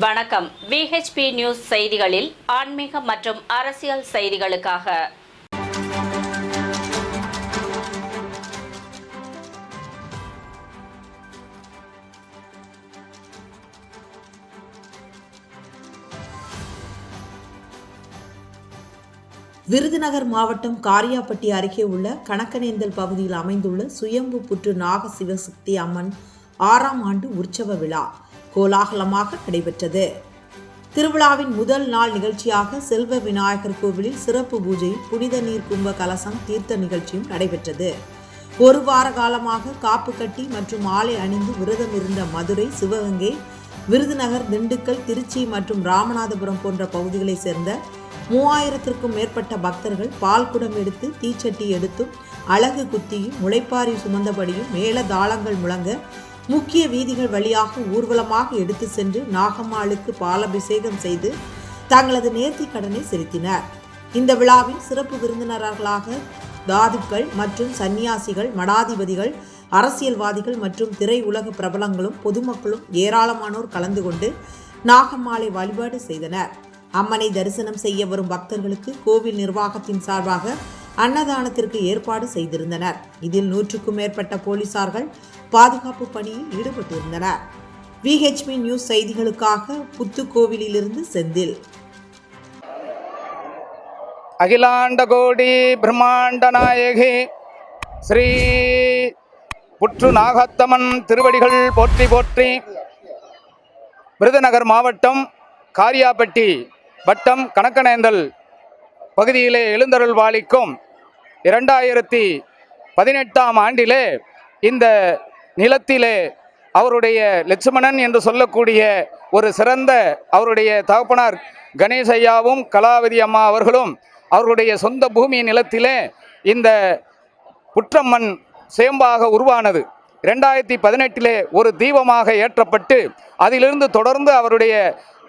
வணக்கம். VHP news செய்திகளில் ஆன்மீக மற்றும் அரசியல் செய்திகளுக்காக. விருதுநகர் மாவட்டம் காரியாப்பட்டி அருகே உள்ள கணக்கனேந்தல் பகுதியில் அமைந்துள்ள சுயம்பு புற்று நாக சிவசக்தி அம்மன் ஆறாம் ஆண்டு உற்சவ விழா. கோலாகலமாக நடைபெற்றது. திருவிழாவின் முதல் நாள் நிகழ்ச்சியாக செல்வ விநாயகர் கோவிலில் சிறப்பு பூஜை புனித நீர் கும்ப கலசம் தீர்த்த நிகழ்ச்சியும் நடைபெற்றது. ஒரு வார காலமாக காப்பு கட்டி மற்றும் மாலை அணிந்து விரதம் இருந்த மதுரை சிவகங்கை விருதுநகர் திண்டுக்கல் திருச்சி மற்றும் ராமநாதபுரம் போன்ற பகுதிகளைச் சேர்ந்த மூவாயிரத்திற்கும் மேற்பட்ட பக்தர்கள் பால் குடம் எடுத்து தீச்சட்டி எடுத்தும் அழகு குத்தியும் முளைப்பாரி சுமந்தபடியும் மேல தாளங்கள் முழங்க முக்கிய வீதிகள் வழியாக ஊர்வலமாக எடுத்து சென்று நாகம்மாளுக்கு பாலபிஷேகம் செய்து தங்களது நேர்த்தி கடனை செலுத்தினர். இந்த விழாவில் சிறப்பு விருந்தினர்களாக தாதுக்கள் மற்றும் சன்னியாசிகள் மடாதிபதிகள் அரசியல்வாதிகள் மற்றும் திரையுலக பிரபலங்களும் பொதுமக்களும் ஏராளமானோர் கலந்து கொண்டு நாகம்மாளை வழிபாடு செய்தனர். அம்மனை தரிசனம் செய்ய வரும் பக்தர்களுக்கு கோவில் நிர்வாகத்தின் சார்பாக அன்னதானத்திற்கு ஏற்பாடு செய்திருந்தனர். இதில் நூற்றுக்கும் மேற்பட்ட போலீசார்கள் பாதுகாப்பு பணியில் ஈடுபட்டிருந்தனர். விஹெச்பி நியூஸ் செய்திகளுக்காக புத்துக்கோவிலிலிருந்து செந்தில். அகிலாண்ட கோடி பிரம்மாண்ட நாயகி ஸ்ரீ புற்று நாகத்தமன் திருவடிகள் போற்றி போற்றி விருதுநகர் மாவட்டம் காரியாப்பட்டி வட்டம் கணக்கனேந்தல் பகுதியிலே எழுந்தருள் வாழிக்கும் இரண்டாயிரத்தி பதினெட்டாம் ஆண்டிலே இந்த நிலத்திலே அவருடைய லட்சுமணன் என்று சொல்லக்கூடிய ஒரு சிறந்த அவருடைய தகப்பனார் கணேஷ் ஐயாவும் கலாவதி அம்மா அவர்களும் அவர்களுடைய சொந்த பூமி நிலத்திலே இந்த புற்றம்மன் சேம்பாக உருவானது. ரெண்டாயிரத்தி பதினெட்டிலே ஒரு தீபமாக ஏற்றப்பட்டு அதிலிருந்து தொடர்ந்து அவருடைய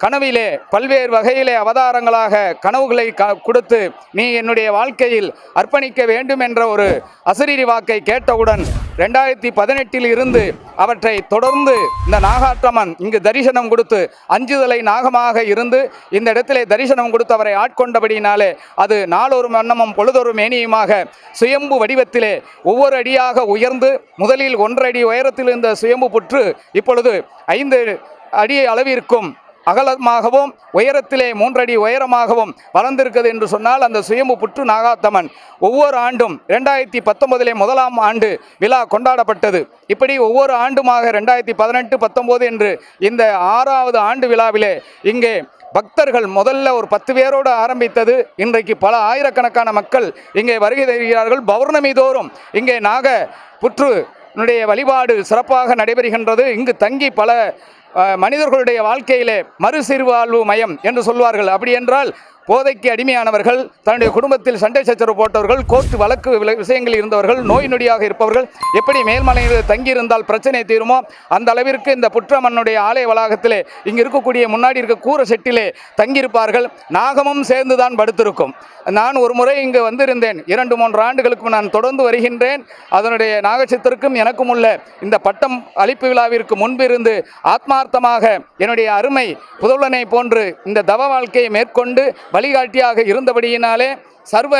கனவிலே பல்வேறு வகையிலே அவதாரங்களாக கனவுகளை க கொடுத்து நீ என்னுடைய வாழ்க்கையில் அர்ப்பணிக்க வேண்டும் என்ற ஒரு அசரீரி வாக்கை கேட்டவுடன் ரெண்டாயிரத்தி பதினெட்டில் இருந்து அவற்றை தொடர்ந்து இந்த நாகாற்றமன் இங்கு தரிசனம் கொடுத்து அஞ்சுதலை நாகமாக இருந்து இந்த இடத்திலே தரிசனம் கொடுத்து அவரை ஆட்கொண்டபடியினாலே அது நாளொரு வண்ணமும் பொழுதொரு மேனியுமாக சுயம்பு வடிவத்திலே ஒவ்வொரு அடியாக உயர்ந்து முதலில் ஒன்றரை அடி உயரத்தில் இருந்த சுயம்பு புற்று இப்பொழுது ஐந்து அடி அளவிற்கும் அகலமாகவும் உயரத்திலே மூன்றடி உயரமாகவும் வளர்ந்திருக்கிறது என்று சொன்னால் அந்த சுயம்பு புற்று நாகாத்தம்மன் ஒவ்வொரு ஆண்டும் ரெண்டாயிரத்தி பத்தொன்பதிலே முதலாம் ஆண்டு விழா கொண்டாடப்பட்டது. இப்படி ஒவ்வொரு ஆண்டுமாக ரெண்டாயிரத்தி பதினெட்டு பத்தொம்போது என்று இந்த ஆறாவது ஆண்டு விழாவிலே இங்கே பக்தர்கள் முதல்ல ஒரு பத்து பேரோடு ஆரம்பித்தது. இன்றைக்கு பல ஆயிரக்கணக்கான மக்கள் இங்கே வருகை தருகிறார்கள். பௌர்ணமி தோறும் இங்கே நாக புற்று வழிபாடு சிறப்பாக நடைபெறுகின்றது. இங்கு தங்கி பல மனிதர்களுடைய வாழ்க்கையிலே மறுசீர்வாழ்வு மயம் என்று சொல்வார்கள். அப்படி என்றால் போதைக்கு அடிமையானவர்கள் தன்னுடைய குடும்பத்தில் சண்டை சச்சரவு போட்டவர்கள் கோர்ட்டு வழக்கு வில- விஷயங்களில் இருந்தவர்கள் நோய் நொடியாக இருப்பவர்கள் எப்படி மேல்மலையில் தங்கியிருந்தால் பிரச்சனை தீருமோ அந்த அளவிற்கு இந்த புற்றமன்னுடைய ஆலய வளாகத்திலே இங்கு இருக்கக்கூடிய முன்னாடி இருக்க கூரை செட்டிலே தங்கியிருப்பார்கள். நாகமும் சேர்ந்து தான் படுத்திருக்கும். நான் ஒரு முறை இங்கு வந்திருந்தேன். இரண்டு மூன்று ஆண்டுகளுக்கு நான் தொடர்ந்து வருகின்றேன். அதனுடைய நாகச்சத்திற்கும் எனக்கும் உள்ள இந்த பட்டம் அளிப்பு விழாவிற்கு முன்பிருந்து ஆத்மார்த்தமாக என்னுடைய அருமை புதல்வனை போன்று இந்த தவ வாழ்க்கையை மேற்கொண்டு வழிகாட்டியாக இருந்தபடியினாலே சர்வ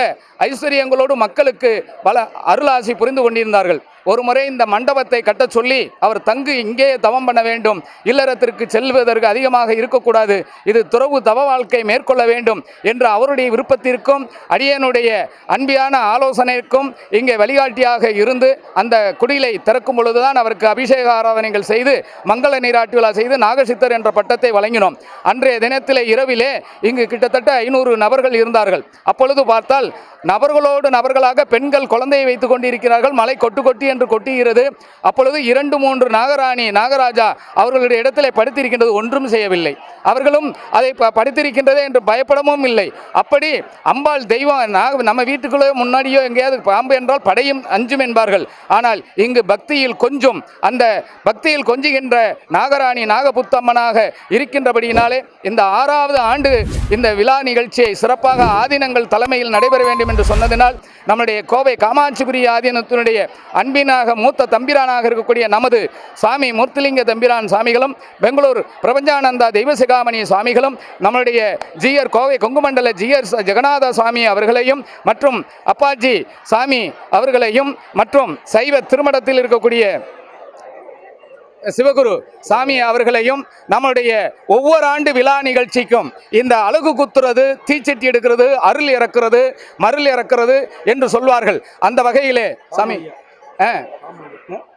ஐஸ்வர்யங்களோடு மக்களுக்கு பல அருளாசி புரிந்து கொண்டிருந்தார்கள். ஒரு முறை இந்த மண்டபத்தை கட்டச் சொல்லி அவர் தங்கு இங்கே தவம் பண்ண வேண்டும். இல்லறத்திற்கு செல்வதற்கு அதிகமாக இருக்கக்கூடாது. இது துறவு தவ வாழ்க்கை மேற்கொள்ள வேண்டும் என்று அவருடைய விருப்பத்திற்கும் அடியனுடைய அன்பியான ஆலோசனைக்கும் இங்கே வழிகாட்டியாக இருந்து அந்த குடிலை திறக்கும் பொழுதுதான் அவருக்கு அபிஷேக ஆராதனைகள் செய்து மங்கள நீராட்டு விழா செய்து நாகசித்தர் என்ற பட்டத்தை வழங்கினோம். அன்றைய தினத்திலே இரவிலே இங்கு கிட்டத்தட்ட ஐநூறு நபர்கள் இருந்தார்கள். அப்பொழுது பார்த்தால் நபர்களோடு நபர்களாக பெண்கள் குழந்தையை வைத்துக் கொண்டிருக்கிறார்கள். மலை கொட்டு கொட்டி என்று கொட்டுகிறது. அப்பொழுது இரண்டு மூன்று நாகராணி நாகராஜா அவர்களுடைய இடத்திலே படுத்திருக்கின்றது. ஒன்றும் செய்யவில்லை. அவர்களும் அதை ப- படுத்திருக்கின்றதே என்று பயப்படவும் இல்லை. அப்படி அம்பாள் தெய்வம் நாக நம்ம வீட்டுக்குள்ளே முன்னாடியோ எங்கேயாவது பாம்பு என்றால் படையும் அஞ்சும் என்பார்கள். ஆனால் இங்கு பக்தியில் கொஞ்சம் அந்த பக்தியில் கொஞ்சுகின்ற நாகராணி நாகபுத்தம்மனாக இருக்கின்றபடியினாலே இந்த ஆறாவது ஆண்டு இந்த விழா நிகழ்ச்சியை சிறப்பாக ஆதீனங்கள் தலைமையில் முறையில் நடைபெற வேண்டும் என்று சொன்னதினால் நம்முடைய கோவை காமாட்சிபுரி ஆதீனத்தினுடைய அன்பினாக மூத்த தம்பிரானாக இருக்கக்கூடிய நமது சாமி மூர்த்திலிங்க தம்பிரான் சாமிகளும் பெங்களூர் பிரபஞ்சானந்தா தெய்வசிகாமணி சுவாமிகளும் நம்மளுடைய ஜிஆர் கோவை கொங்குமண்டல ஜிஆர் ஜெகநாத சுவாமி அவர்களையும் மற்றும் அப்பாஜி சாமி அவர்களையும் மற்றும் சைவ திருமணத்தில் இருக்கக்கூடிய சிவகுரு சாமி அவர்களையும் நம்முடைய ஒவ்வொரு ஆண்டு விழா நிகழ்ச்சிக்கும் இந்த அழகு குத்துறது தீச்சட்டி எடுக்கிறது அருள் இறக்கிறது மருள் இறக்கிறது என்று சொல்வார்கள். அந்த வகையிலே சாமி ஆ.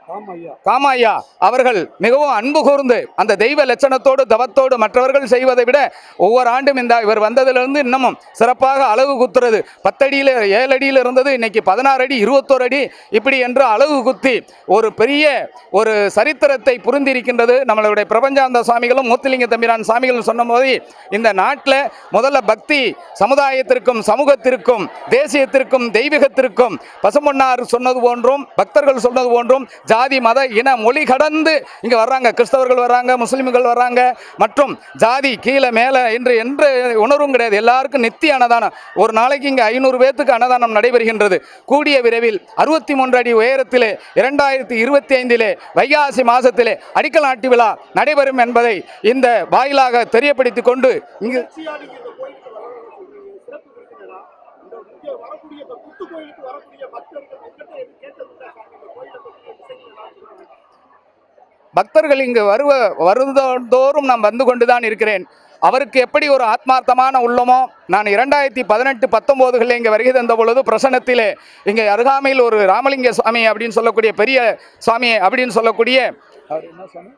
காமாயா. அவர்கள் மிகவும் அன்பு கூர்ந்து அந்த தெய்வ லட்சணத்தோடு தவத்தோடு மற்றவர்கள் செய்வதை விட ஒவ்வொரு ஆண்டும் இந்த இவர் வந்ததிலிருந்து இன்னமும் சிறப்பாக அளவு குத்துறது. பத்தடியில் ஏழு அடியில் இருந்தது இன்னைக்கு பதினாறு அடி இருபத்தோரு அடி இப்படி என்று அளவு குத்தி ஒரு பெரிய ஒரு சரித்திரத்தை புரிந்திருக்கின்றது. நம்மளுடைய பிரபஞ்சாந்த சுவாமிகளும் மூத்திலிங்க தம்பிரான் சாமிகளும் சொன்ன போது இந்த நாட்டில் முதல்ல பக்தி சமுதாயத்திற்கும் சமூகத்திற்கும் தேசியத்திற்கும் தெய்வீகத்திற்கும் பசுமொன்னார் சொன்னது போன்றும் பக்தர்கள் சொன்னது போன்றும் ஜாதி மத இன மொழி கடந்து இங்கே வர்றாங்க. கிறிஸ்தவர்கள் வர்றாங்க முஸ்லீம்கள் வர்றாங்க. மற்றும் ஜாதி கீழே மேலே என்று என்று உணர்வும் கிடையாது. எல்லாருக்கும் நித்திய அன்னதானம். ஒரு நாளைக்கு இங்கே ஐநூறு பேர்த்துக்கு அன்னதானம் நடைபெறுகின்றது. கூடிய விரைவில் அறுபத்தி மூன்று அடி உயரத்திலே இரண்டாயிரத்தி இருபத்தி ஐந்திலே வைகாசி மாதத்திலே அடிக்கல் நாட்டு விழா நடைபெறும் என்பதை இந்த வாயிலாக தெரியப்படுத்திக் கொண்டு இங்கு வரக்கூடிய குத்து கோயிலுக்கு வரக்கூடிய பக்தர்கள் உங்ககிட்ட எதுவும் கேட்டதுண்டா சாமி இந்த கோயிலை பற்றி விஷயங்கள் எல்லாம் சொல்லுங்க. பக்தர்கள் இங்கு வருவ வருவதோறும் நான் வந்து கொண்டுதான் இருக்கிறேன். அவருக்கு எப்படி ஒரு ஆத்மார்த்தமான உள்ளமோ நான் இரண்டாயிரத்தி பதினெட்டு பத்தொம்போதுகளில் இங்கே வருகை தந்த பொழுது பிரசனத்திலே இங்கே அருகாமையில் ஒரு ராமலிங்க சுவாமி அப்படின்னு சொல்லக்கூடிய பெரிய சுவாமி அப்படின்னு சொல்லக்கூடிய அவர் என்ன சுவாமி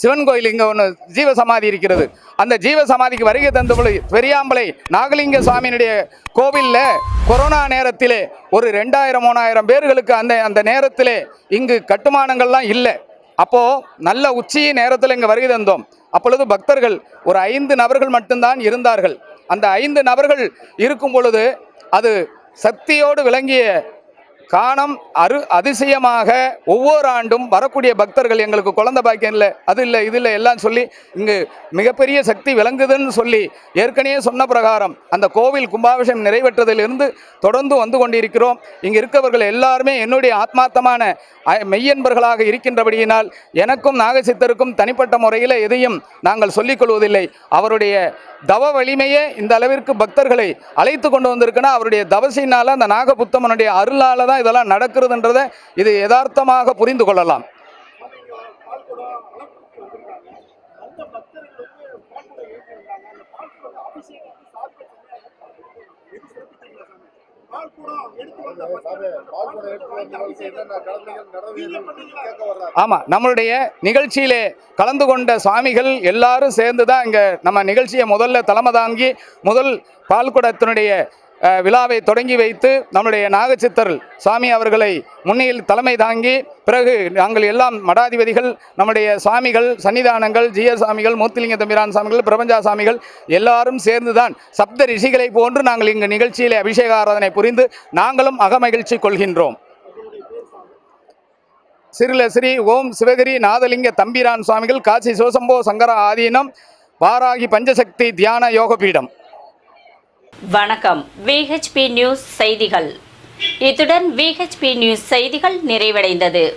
சிவன் கோயில் இங்கே ஒன்று ஜீவ சமாதி இருக்கிறது. அந்த ஜீவ சமாதிக்கு வருகை தந்த பெரியாம்பலை நாகலிங்க சுவாமியினுடைய கோவிலில் கொரோனா நேரத்திலே ஒரு ரெண்டாயிரம் மூணாயிரம் பேர்களுக்கு அந்த அந்த நேரத்திலே இங்கு கட்டுமானங்கள்லாம் இல்லை. அப்போது நல்ல உச்சி நேரத்தில் இங்கே வருகை தந்தோம். அப்பொழுது பக்தர்கள் ஒரு ஐந்து நபர்கள் மட்டும்தான் இருந்தார்கள். அந்த ஐந்து நபர்கள் இருக்கும் பொழுது அது சக்தியோடு விளங்கிய காணம் அரு அதிசயமாக ஒவ்வொரு ஆண்டும் வரக்கூடிய பக்தர்கள் எங்களுக்கு குழந்தை பாக்கியம் இல்லை அது இல்லை இது இல்லை எல்லாம் சொல்லி இங்கு மிகப்பெரிய சக்தி விளங்குதுன்னு சொல்லி ஏற்கனவே சொன்ன பிரகாரம் அந்த கோவில் கும்பாபிஷேகம் நிறைவேற்றதிலிருந்து தொடர்ந்து வந்து கொண்டிருக்கிறோம். இங்கு இருக்கவர்கள் எல்லாருமே என்னுடைய ஆத்மார்த்தமான மெய்யன்பர்களாக இருக்கின்றபடியினால் எனக்கும் நாகசித்தருக்கும் தனிப்பட்ட முறையில் எதையும் நாங்கள் சொல்லிக்கொள்வதில்லை அவருடைய தவ வலிமையே இந்த அளவிற்கு பக்தர்களை அழைத்து கொண்டு வந்திருக்குன்னா அவருடைய தவசினால் அந்த நாகபுத்தமனுடைய அருளால் தான் இதெல்லாம் நடக்கிறதுன்றதை இது யதார்த்தமாக புரிந்து கொள்ளலாம். ஆமாம் நம்மளுடைய நிகழ்ச்சியிலே கலந்து கொண்ட சுவாமிகள் எல்லாரும் சேர்ந்து தான் இங்கே நம்ம நிகழ்ச்சியை முதல்ல தலைமை தாங்கி முதல் பால்குடத்தினுடைய விழாவை தொடங்கி வைத்து நம்முடைய நாகச்சித்தர் சாமி அவர்களை முன்னில் தலைமை தாங்கி பிறகு நாங்கள் எல்லாம் மடாதிபதிகள் நம்முடைய சாமிகள் சன்னிதானங்கள் ஜிய சாமிகள் மூர்த்திலிங்க தம்பிரான் சாமிகள் பிரபஞ்சா சாமிகள் எல்லாரும் சேர்ந்து தான் சப்த ரிஷிகளை போன்று நாங்கள் இங்கு நிகழ்ச்சியிலே அபிஷேக ஆராதனை புரிந்து நாங்களும் அகமகிழ்ச்சி கொள்கின்றோம். சிறுல ஸ்ரீ ஓம் சிவகிரி நாதலிங்க தம்பிரான் சுவாமிகள் காசி சிவசம்போ சங்கர ஆதீனம் வாராகி பஞ்சசக்தி தியான யோகபீடம். வணக்கம். விஹெச்பி நியூஸ் செய்திகள். இத்துடன் விஹெச்பி நியூஸ் செய்திகள் நிறைவடைந்தது.